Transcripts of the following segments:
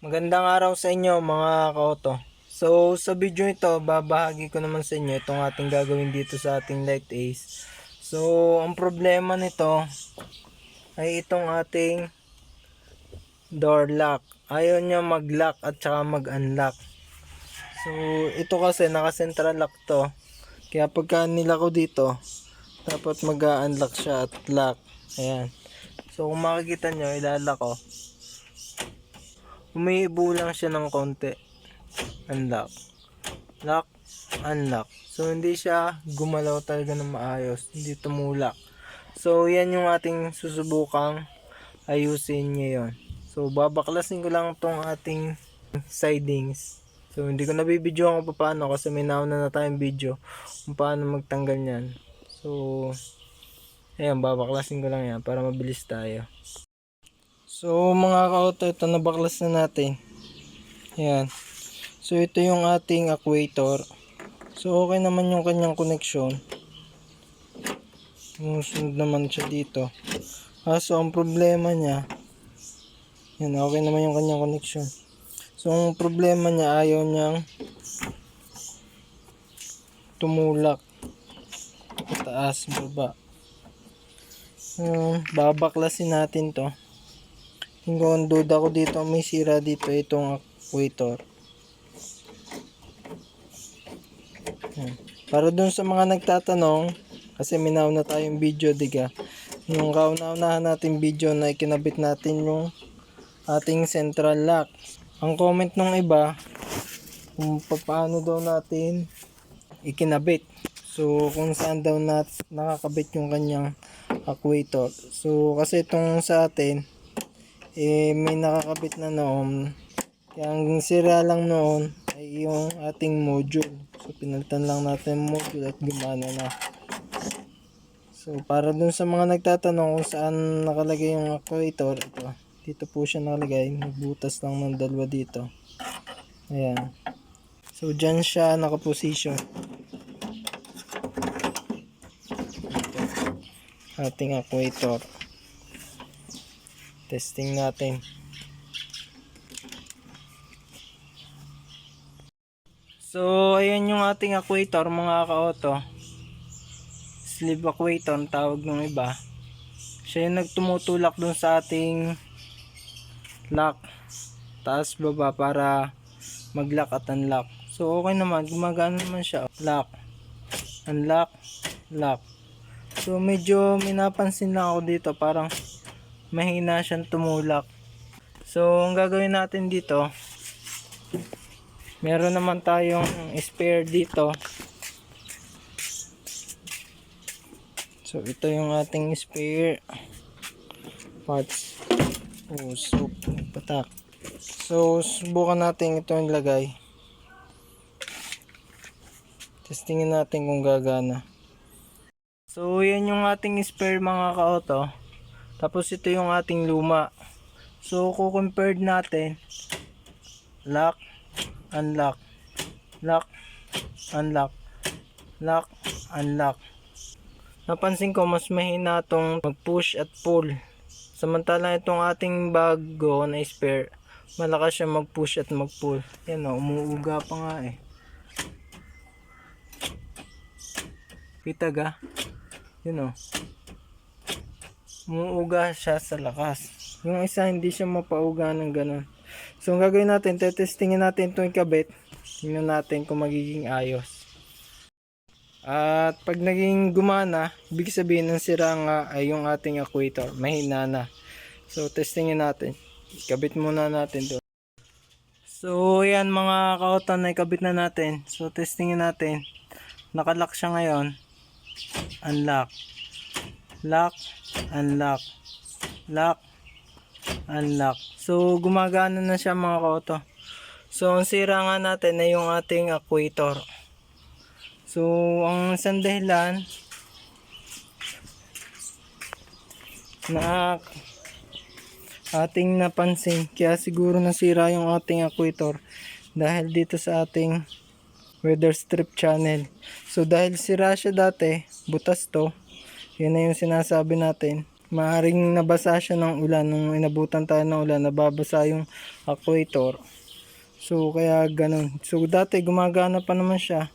Magandang araw sa inyo mga kaoto. So sa video ito, babahagi ko naman sa inyo itong ating gagawin dito sa ating light ace. So ang problema nito ay itong ating door lock. Ayaw niya mag-lock at saka mag-unlock. So ito kasi naka-central lock to. Kaya pagka nila ko dito, dapat mag-unlock siya at lock. Ayan. So kung makikita nyo, ilalock ko umiibo lang siya ng konti. Unlock. Lock. Unlock. So, hindi siya gumalaw talaga ng maayos. Hindi tumulak. So, yan yung ating susubukang ayusin ngayon. So, babaklasin ko lang tong ating sidings. So, hindi ko nabibidyo kung paano kasi may nauna na tayong video kung paano magtanggal niyan. So, ayan, babaklasin ko lang yan para mabilis tayo. So mga ka-auto, ito nabaklas na natin. Ayan. So ito yung ating actuator. So okay naman yung kanyang connection. Sumusunod naman siya dito. Kaso ang problema niya, yan okay naman yung kanyang connection. So ang problema niya ayaw niyang tumulak. Taas, baba. Um, babaklasin natin to. Hingga ang duda ko dito, may sira dito itong actuator. Yan. Para dun sa mga nagtatanong, kasi minaw na tayong video, diga. Yung kauna-unahan natin video na ikinabit natin yung ating central lock. Ang comment ng iba, kung paano daw natin ikinabit. So, kung saan daw nat nakakabit yung kanyang actuator. So, kasi itong sa atin, eh may nakakabit na noon. Kaya ang sira lang noon ay yung ating module. So pinalitan lang natin module at gumana na. So para dun sa mga nagtatanong kung saan nakalagay yung actuator ito dito po siya nakalagay. Nagbutas lang ng dalawa dito. Ayan. So dyan siya nakaposition ating actuator Testing natin. So, ayan yung ating actuator mga ka-auto. Sleeve ang tawag ng iba. Siya yung nagtumutulak dun sa ating lock. Taas baba para mag-lock at unlock. So, okay naman. Gumagana naman siya. Lock. Unlock. Lock. So, medyo may napansin lang ako dito. Parang mahina siyang tumulak. So, ang gagawin natin dito, meron naman tayong spare dito. So, ito yung ating spare parts. Oh, so, patak. So, subukan natin ito ilagay. Testingin natin kung gagana. So, yan yung ating spare mga ka-auto. Tapos ito yung ating luma. So, ko-compare natin. Lock, unlock. Lock, unlock. Lock, unlock. Napansin ko mas mahina itong mag-push at pull. Samantala itong ating bago na spare, malakas siya mag-push at mag-pull. Yan o, umuuga pa nga eh. Kita ga? Yun o umuuga siya sa lakas. Yung isa hindi siya mapauga ng ganun. So ang gagawin natin, tetestingin natin itong ikabit. Tingnan natin kung magiging ayos. At pag naging gumana, ibig sabihin ng sira nga ay yung ating actuator. Mahina na. So testingin natin. Ikabit muna natin doon. So yan mga kautan na ikabit na natin. So testingin natin. Nakalock siya ngayon. Unlock. Lock unlock. Lock unlock. So gumagana na siya mga kauto so ang sira nga natin ay yung ating actuator so ang isang dahilan na ating napansin kaya siguro nasira yung ating actuator dahil dito sa ating weather strip channel. So dahil sira siya dati butas to yun na yung sinasabi natin. Maaring nabasa siya ng ulan nung inabutan tayo ng ulan nababasa yung actuator so kaya ganun. So dati gumagana pa naman siya.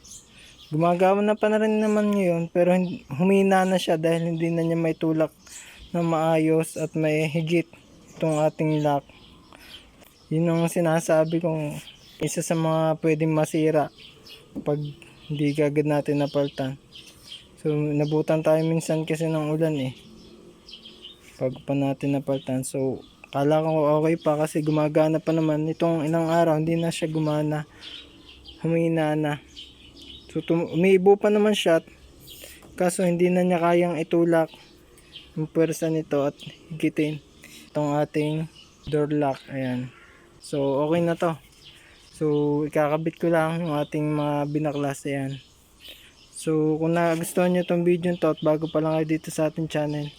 Gumagana pa na rin naman ngayon pero humina na siya dahil hindi na niya may tulak na maayos at may higit itong ating lock yun ang sinasabi kong isa sa mga pwedeng masira pag hindi kagad natin napaltan so nabutan tayo minsan kasi ng ulan eh pag pa natin napaltan. So, kala ko okay pa kasi gumagana pa naman. Itong ilang araw, hindi na siya gumana. Humina na. So, umiibo pa naman siya. Kaso, hindi na niya kayang itulak yung pwersa nito at higitin itong ating door lock. Ayan. So, okay na to. So, ikakabit ko lang yung ating mga binaklas. Ayan. So, kung nagustuhan nyo itong video to at bago pa lang kayo dito sa ating channel,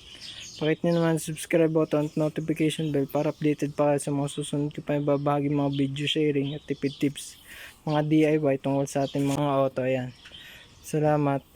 Pakit nyo naman subscribe button at notification bell para updated pa kayo sa mga susunod ko pa yung babahagi mga video sharing at tipid tips mga DIY tungkol sa ating mga auto. Ayan. Salamat.